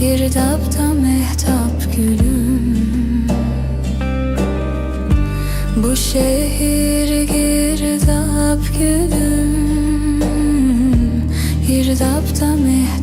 Girdapta mehtap gülüm. Bu şehir girdap gülüm. Girdapta mehtap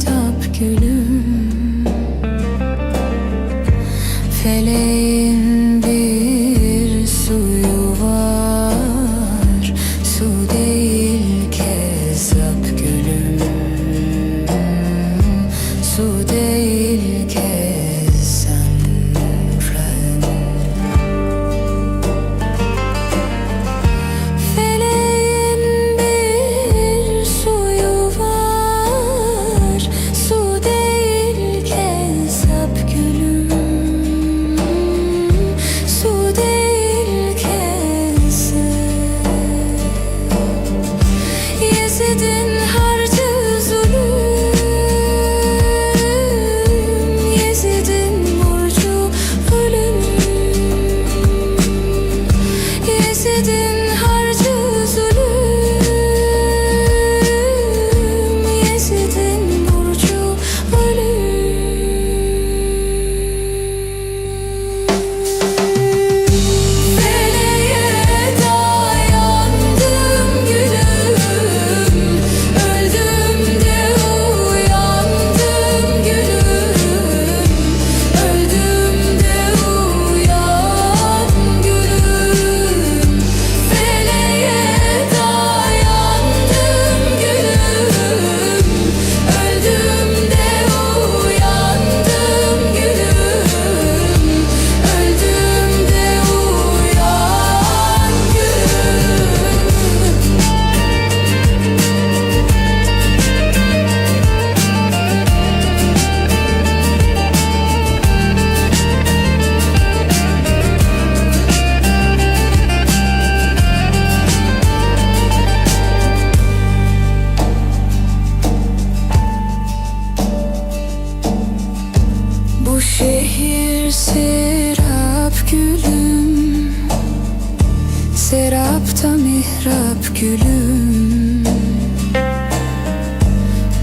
mihrap gülüm.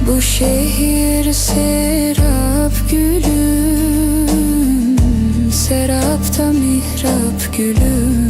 Bu şehir serap gülüm. Serapta mihrap gülüm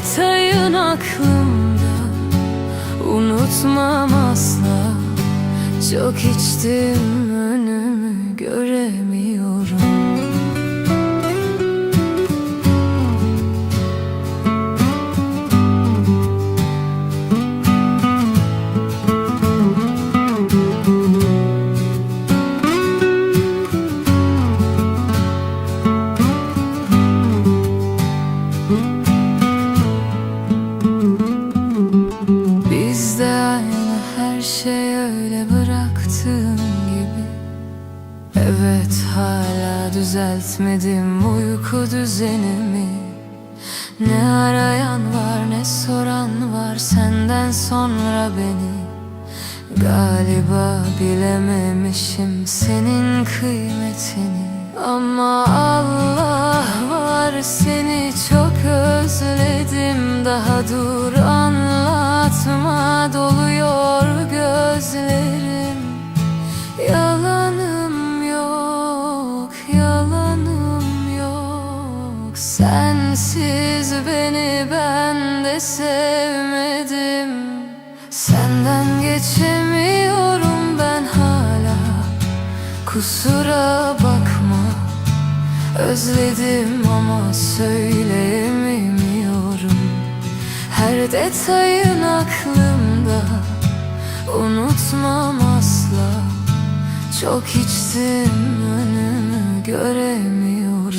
Her detayın aklımda. Unutmam asla. Çok içtim önümü göremiyorum düzeltmedim uyku düzenimi. Ne arayan var ne soran var senden sonra beni. Galiba bilememişim senin kıymetini. Ama Allah var seni çok özledim. Daha dur anlatma doluyor gözlerim Sensiz beni ben de sevmedim. Senden geçemiyorum ben hala. Kusura bakma. Özledim ama söyleyemiyorum. Her detayın aklımda. Unutmam asla. Çok içtim önümü göremiyorum